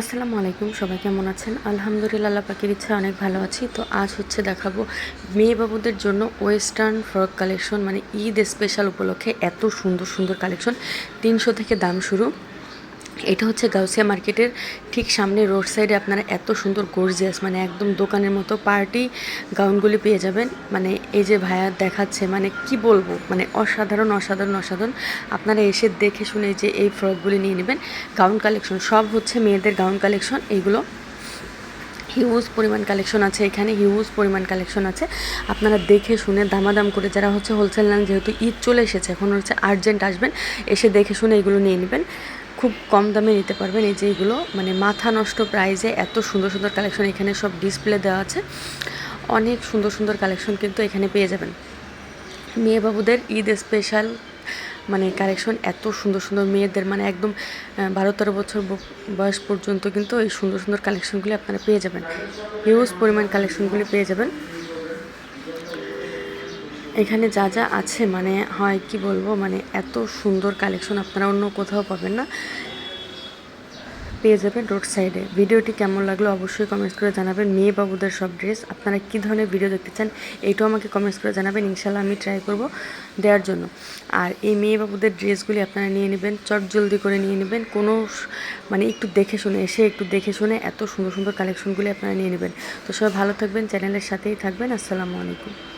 আসসালামু আলাইকুম, সবাই কেমন আছেন? আলহামদুলিল্লাহ পাখির ইচ্ছা অনেক ভালো আছি। তো আজ হচ্ছে দেখাবো মেয়ে বাবুদের জন্য ওয়েস্টার্ন ফ্রক কালেকশন মানে ঈদ স্পেশাল উপলক্ষে এত সুন্দর সুন্দর কালেকশন। তিনশো থেকে দাম শুরু। এটা হচ্ছে গাউসিয়া মার্কেটের ঠিক সামনে রোড সাইডে আপনারা এত সুন্দর গর্জিয়াস মানে একদম দোকানের মতো পার্টি গাউনগুলি পেয়ে যাবেন। মানে এই যে ভাইয়া দেখাচ্ছে মানে কি বলব মানে অসাধারণ অসাধারণ অসাধারণ। আপনারা এসে দেখে শুনে যে এই ফ্রকগুলি নিয়ে নেবেন। গাউন কালেকশন, সব হচ্ছে মেয়েদের গাউন কালেকশন এইগুলো হিউজ পরিমাণ কালেকশন আছে এখানে হিউজ পরিমাণ কালেকশন আছে। আপনারা দেখে শুনে দামাদাম করে যারা হচ্ছে হোলসেল নেন, যেহেতু ঈদ চলে এসেছে, এখন হচ্ছে আর্জেন্ট আসবেন, এসে দেখে শুনে এগুলো নিয়ে নেবেন। খুব কম দামে নিতে পারবেন এই যে এগুলো মানে মাথা নষ্ট প্রাইজে এত সুন্দর সুন্দর কালেকশন এখানে সব ডিসপ্লে দেওয়া আছে। অনেক সুন্দর সুন্দর কালেকশন কিন্তু এখানে পেয়ে যাবেন। মেয়ে বাবুদের ঈদ স্পেশাল মানে কালেকশন এত সুন্দর সুন্দর মেয়েদের মানে একদম বারো তেরো বছর বয়স পর্যন্ত কিন্তু এই সুন্দর সুন্দর কালেকশনগুলি আপনারা পেয়ে যাবেন। হিউজ পরিমাণ কালেকশনগুলি পেয়ে যাবেন। এখানে যা যা আছে মানে হয় কি বলব মানে এত সুন্দর কালেকশন আপনারা অন্য কোথাও পাবেন না। পেয়ে যাবেন রোড সাইডে ভিডিওটি কেমন লাগল অবশ্যই কমেন্টস করে জানাবেন। মেয়ে বাবুদের সব ড্রেস আপনারা কী ধরনের ভিডিও দেখতে চান, এইটাও আমাকে কমেন্টস করে জানাবেন। ইনশাল্লাহ আমি ট্রাই করব দেওয়ার জন্য। আর এই মেয়ে বাবুদের ড্রেসগুলি আপনারা নিয়ে নেবেন, চট জলদি করে নিয়ে নেবেন। কোনো মানে একটু দেখে শুনে, এসে একটু দেখে শুনে এত সুন্দর সুন্দর কালেকশনগুলি আপনারা নিয়ে নেবেন। তো সবাই ভালো থাকবেন চ্যানেলের সাথেই থাকবেন। আসসালামু আলাইকুম।